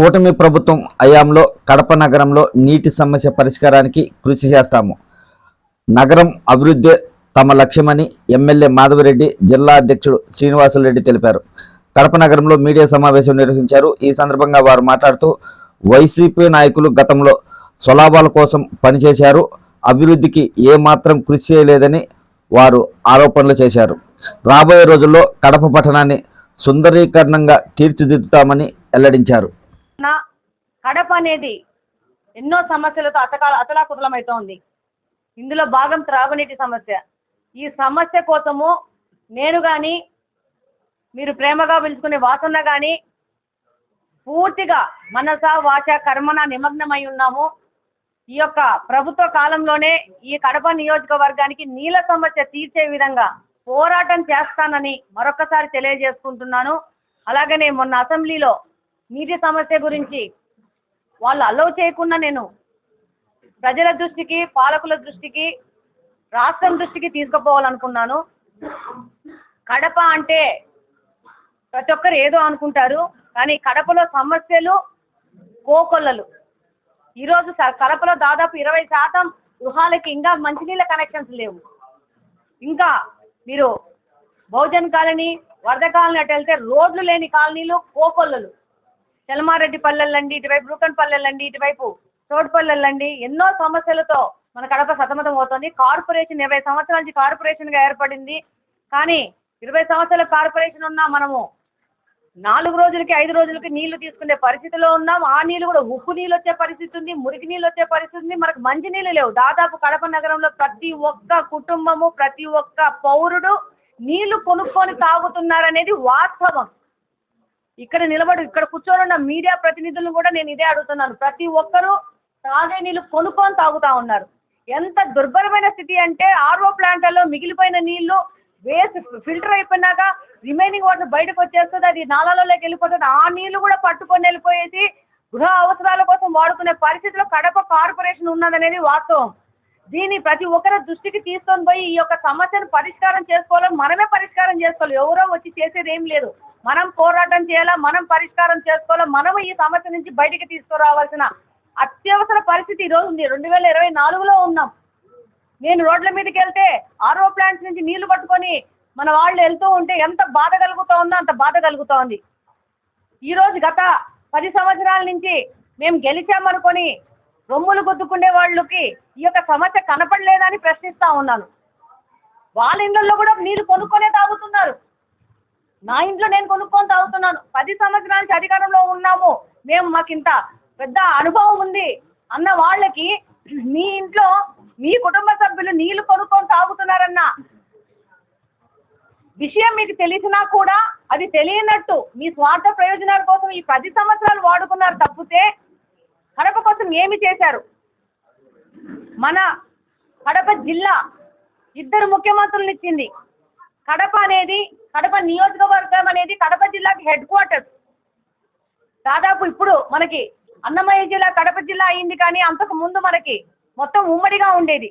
కూటమి ప్రభుత్వం హయాంలో కడప నగరంలో నీటి సమస్య పరిష్కారానికి కృషి చేస్తాము. నగరం అభివృద్ధి తమ లక్ష్యమని ఎమ్మెల్యే మాధవరెడ్డి జిల్లా అధ్యక్షుడు శ్రీనివాసులరెడ్డి తెలిపారు. కడప నగరంలో మీడియా సమావేశం నిర్వహించారు. ఈ సందర్భంగా వారు మాట్లాడుతూ వైసీపీ నాయకులు గతంలో స్వలాభాల కోసం పనిచేశారు. అభివృద్ధికి ఏమాత్రం కృషి చేయలేదని వారు ఆరోపణలు చేశారు. రాబోయే రోజుల్లో కడప పట్టణాన్ని సుందరీకరణంగా తీర్చిదిద్దుతామని వెల్లడించారు. నా కడప అనేది ఎన్నో సమస్యలతో అతకాల అతలాకుతలమవుతోంది ఇందులో భాగం త్రాగునీటి సమస్య. ఈ సమస్య కోసము నేను కానీ మీరు ప్రేమగా పిలుచుకునే వాసన కానీ పూర్తిగా మనస వాచ కర్మన నిమగ్నమై ఉన్నాము. ఈ యొక్క ప్రభుత్వ కాలంలోనే ఈ కడప నియోజకవర్గానికి నీళ్ళ సమస్య తీర్చే విధంగా పోరాటం చేస్తానని మరొకసారి తెలియజేసుకుంటున్నాను. అలాగనే మొన్న అసెంబ్లీలో నీటి సమస్య గురించి వాళ్ళు అలౌ చేయకుండా నేను ప్రజల దృష్టికి పాలకుల దృష్టికి రాష్ట్రం దృష్టికి తీసుకుపోవాలనుకున్నాను. కడప అంటే ప్రతి ఒక్కరు ఏదో అనుకుంటారు కానీ కడపలో సమస్యలు కోకొల్లలు. ఈరోజు స- కడపలో దాదాపు ఇరవై శాతం గృహాలకి ఇంకా మంచినీళ్ళ కనెక్షన్స్ లేవు. ఇంకా మీరు బహుజన్ కాలనీ వరద కాలనీ అటు వెళ్తే రోడ్లు లేని కాలనీలు కోకొల్లలు. తెలమారెడ్డి పల్లెలండి ఇటువైపు రూకన్ పల్లెలండి ఇటువైపు తోడుపల్లెలండి ఎన్నో సమస్యలతో మన కడప సతమతం అవుతుంది. కార్పొరేషన్ ఇరవై సంవత్సరాల నుంచి కార్పొరేషన్గా ఏర్పడింది. కానీ ఇరవై సంవత్సరాల కార్పొరేషన్ ఉన్నా మనము నాలుగు రోజులకి ఐదు రోజులకి నీళ్ళు తీసుకునే పరిస్థితిలో ఉన్నాం. ఆ నీళ్ళు కూడా ఉప్పు నీళ్ళు వచ్చే పరిస్థితి ఉంది మురికి నీళ్ళు వచ్చే పరిస్థితి ఉంది. మనకు మంచి నీళ్ళు లేవు. దాదాపు కడప నగరంలో ప్రతి ఒక్క కుటుంబము ప్రతి ఒక్క పౌరుడు నీళ్ళు కొనుక్కొని తాగుతున్నారనేది వాస్తవం. ఇక్కడ నిలబడి ఇక్కడ కూర్చొని ఉన్న మీడియా ప్రతినిధులను కూడా నేను ఇదే అడుగుతున్నాను. ప్రతి ఒక్కరూ తాగే నీళ్ళు కొనుక్కొని తాగుతా ఉన్నారు. ఎంత దుర్భరమైన స్థితి అంటే ఆర్ఓ ప్లాంట్లలో మిగిలిపోయిన నీళ్ళు వేస్ట్ ఫిల్టర్ అయిపోయినాక రిమైనింగ్ వాటర్ బయటకు వచ్చేస్తుంది అది నాలాలలోకి వెళ్ళిపోతుంది. ఆ నీళ్ళు కూడా పట్టుకొని వెళ్ళిపోయేసి గృహ అవసరాల కోసం వాడుకునే పరిస్థితిలో కడప కార్పొరేషన్ ఉన్నదనేది వాస్తవం. దీన్ని ప్రతి ఒక్కరి దృష్టికి తీసుకొని పోయి ఈ యొక్క సమస్యను పరిష్కారం చేసుకోవాలని మనమే పరిష్కారం చేసుకోవాలి. ఎవరో వచ్చి చేసేది ఏం లేదు. మనం పోరాటం చేయాలా? మనం పరిష్కారం చేసుకోవాలా? మనం ఈ సమస్య నుంచి బయటికి తీసుకురావాల్సిన అత్యవసర పరిస్థితి ఈ రోజు ఉంది. రెండు వేల ఇరవై నాలుగులో ఉన్నాం. నేను రోడ్ల మీదకి వెళ్తే ఆర్ఓ ప్లాంట్స్ నుంచి నీళ్ళు పట్టుకొని మన వాళ్ళు వెళ్తూ ఉంటే ఎంత బాధ కలుగుతూ ఉందో అంత బాధ కలుగుతూ ఉంది. ఈరోజు గత పది సంవత్సరాల నుంచి మేము గెలిచామనుకొని రొమ్ములు గుద్దుకునే వాళ్ళకి ఈ యొక్క సమస్య కనపడలేదని ప్రశ్నిస్తా ఉన్నాను. వాళ్ళ ఇళ్ళల్లో కూడా నీళ్ళు కొనుక్కొనే తాగుతున్నారు. నా ఇంట్లో నేను కొనుక్కొని తాగుతున్నాను. పది సంవత్సరాల నుంచి అధికారంలో ఉన్నాము. మేము మాకు ఇంత పెద్ద అనుభవం ఉంది. అన్న వాళ్ళకి మీ ఇంట్లో మీ కుటుంబ సభ్యులు నీళ్ళు కొనుక్కొని తాగుతున్నారన్న విషయం మీకు తెలిసినా కూడా అది తెలియనట్టు మీ స్వార్థ ప్రయోజనాల కోసం ఈ పది సంవత్సరాలు వాడుకున్నారు తప్పితే కడప కోసం ఏమి చేశారు? మన కడప జిల్లా ఇద్దరు ముఖ్యమంత్రులు ఇచ్చింది. కడప అనేది కడప నియోజకవర్గం అనేది కడప జిల్లాకి హెడ్ క్వార్టర్ దాదాపు ఇప్పుడు మనకి అన్నమయ్య జిల్లా కడప జిల్లా అయింది కానీ అంతకు ముందు మనకి మొత్తం ఉమ్మడిగా ఉండేది.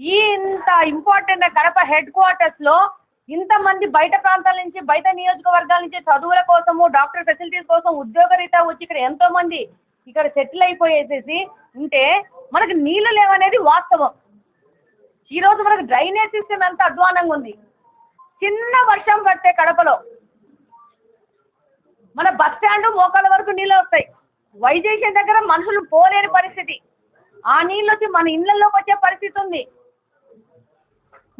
ఈ ఇంత ఇంపార్టెంట్ కడప హెడ్ క్వార్టర్స్లో ఇంతమంది బయట ప్రాంతాల నుంచి బయట నియోజకవర్గాల నుంచి చదువుల కోసము డాక్టర్ ఫెసిలిటీస్ కోసం ఉద్యోగరీత్యా వచ్చి ఇక్కడ ఎంతో మంది ఇక్కడ సెటిల్ అయిపోయేసేసి ఉంటే మనకు నీళ్ళు లేవనేది వాస్తవం. ఈరోజు మనకు డ్రైనేజ్ సిస్టమ్ ఎంత అధ్వానంగా ఉంది. చిన్న వర్షం పడితే కడపలో. మన బస్ స్టాండ్ మోకాల వరకు నీళ్ళు వస్తాయి. వైజేషన్ దగ్గర మనుషులు పోలేని పరిస్థితి. ఆ నీళ్ళు వచ్చి మన ఇళ్ళల్లోకి వచ్చే పరిస్థితి ఉంది.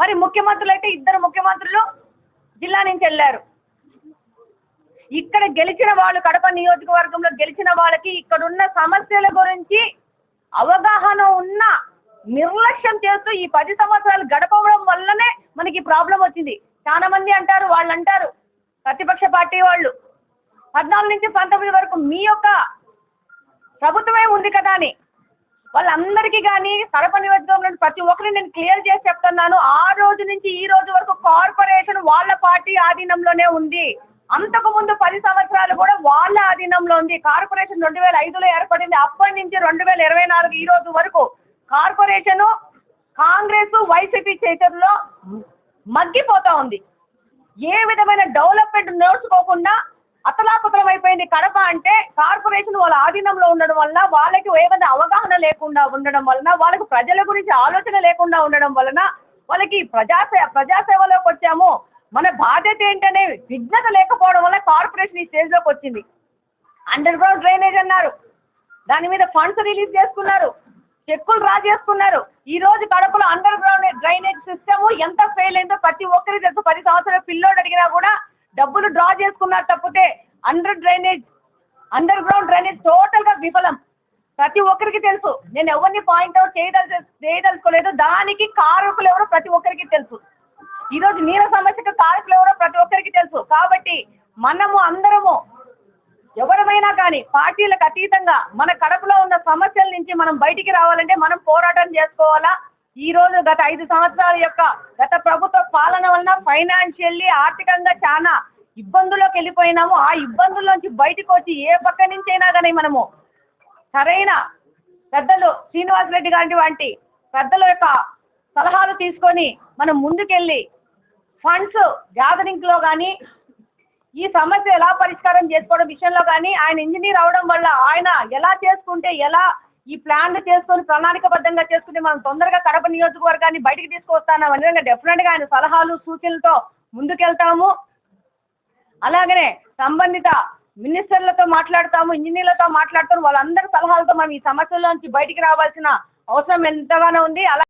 మరి ముఖ్యమంత్రులు అయితే ఇద్దరు ముఖ్యమంత్రులు జిల్లా నుంచి వెళ్ళారు. ఇక్కడ గెలిచిన వాళ్ళు కడప నియోజకవర్గంలో గెలిచిన వాళ్ళకి ఇక్కడున్న సమస్యల గురించి అవగాహన ఉన్న నిర్లక్ష్యం చేస్తూ ఈ పది సంవత్సరాలు గడపడం వల్లనే మనకి ప్రాబ్లం వచ్చింది. చాలా మంది అంటారు వాళ్ళు అంటారు ప్రతిపక్ష పార్టీ వాళ్ళు. పద్నాలుగు నుంచి పంతొమ్మిది వరకు మీ యొక్క ప్రభుత్వమే ఉంది కదా అని. వాళ్ళందరికీ కానీ కడప నుండి ప్రతి ఒక్కరిని నేను క్లియర్ చేసి చెప్తున్నాను. ఆ రోజు నుంచి ఈ రోజు వరకు కార్పొరేషన్ వాళ్ళ పార్టీ ఆధీనంలోనే ఉంది. అంతకు ముందు పది సంవత్సరాలు కూడా వాళ్ళ ఆధీనంలో ఉంది. కార్పొరేషన్ రెండు వేల ఐదులో ఏర్పడింది. అప్పటి నుంచి రెండు వేల ఇరవై నాలుగు ఈ రోజు వరకు కార్పొరేషన్ కాంగ్రెస్ వైసీపీ చేతుల్లో మగ్గిపోతా ఉంది. ఏ విధమైన డెవలప్మెంట్ నేర్చుకోకుండా అతలాకుతలం అయిపోయింది కడప అంటే కార్పొరేషన్ వాళ్ళ ఆధీనంలో ఉండడం వలన వాళ్ళకి ఏమైనా అవగాహన లేకుండా ఉండడం వలన వాళ్ళకి ప్రజల గురించి ఆలోచన లేకుండా ఉండడం వలన వాళ్ళకి ప్రజాసే ప్రజాసేవలోకి వచ్చాము. మన బాధ్యత ఏంటనే విజ్ఞత లేకపోవడం వల్ల కార్పొరేషన్ ఈ స్టేజ్లోకి వచ్చింది. అండర్ గ్రౌండ్ డ్రైనేజ్ అన్నారు. దాని మీద ఫండ్స్ రిలీజ్ చేసుకున్నారు. చెక్కులు డ్రా చేసుకున్నారు ఈ రోజు కడపలో అండర్ గ్రౌండ్ డ్రైనేజ్ ఎంత ఫెయిల్ అయిందో ప్రతి ఒక్కరికి తెలుసు. పది సంవత్సరాల పిల్లోడు అడిగినా కూడా డబ్బులు డ్రా చేసుకున్నారు తప్పితే under drainage underground drainage టోటల్గా విఫలం. ప్రతి ఒక్కరికి తెలుసు. నేను ఎవరిని పాయింట్ అవుట్ చేయదల చేయదలుచుకోలేదు. దానికి కారకులు ఎవరో ప్రతి ఒక్కరికి తెలుసు. ఈ రోజు నీళ్ళ సమస్యకు కారకులు ఎవరో ప్రతి ఒక్కరికి తెలుసు. కాబట్టి మనము అందరము ఎవరమైనా కానీ పార్టీలకు అతీతంగా మన కడపలో ఉన్న సమస్యల నుంచి మనం బయటికి రావాలంటే మనం పోరాటం చేసుకోవాలా? ఈ రోజు గత ఐదు సంవత్సరాల యొక్క గత ప్రభుత్వ పాలన వలన ఫైనాన్షియల్లీ ఆర్థికంగా చాలా ఇబ్బందుల్లోకి వెళ్ళిపోయినాము. ఆ ఇబ్బందుల్లోంచి బయటకు వచ్చి ఏ పక్క నుంచి అయినా కానీ మనము సరైన పెద్దలు శ్రీనివాస్ రెడ్డి గారి వంటి పెద్దల యొక్క సలహాలు తీసుకొని మనం ముందుకెళ్ళి ఫండ్స్ గ్యాదరింగ్లో కానీ ఈ సమస్య ఎలా పరిష్కారం చేసుకోవడం విషయంలో కానీ ఆయన ఇంజనీర్ అవడం వల్ల ఆయన ఎలా చేసుకుంటే ఎలా ఈ ప్లాన్లు చేసుకొని ప్రణాళికబద్ధంగా చేసుకుని మనం తొందరగా కడప నియోజకవర్గాన్ని బయటికి తీసుకొస్తాను విధంగా డెఫినెట్గా ఆయన సలహాలు సూచనలతో ముందుకెళ్తాము. అలాగనే సంబంధిత మినిస్టర్లతో మాట్లాడతాము ఇంజనీర్లతో మాట్లాడతాము వాళ్ళందరి సలహాలతో మనం ఈ సమస్యల నుంచి బయటికి రావాల్సిన అవసరం ఎంతగానో ఉంది. అలా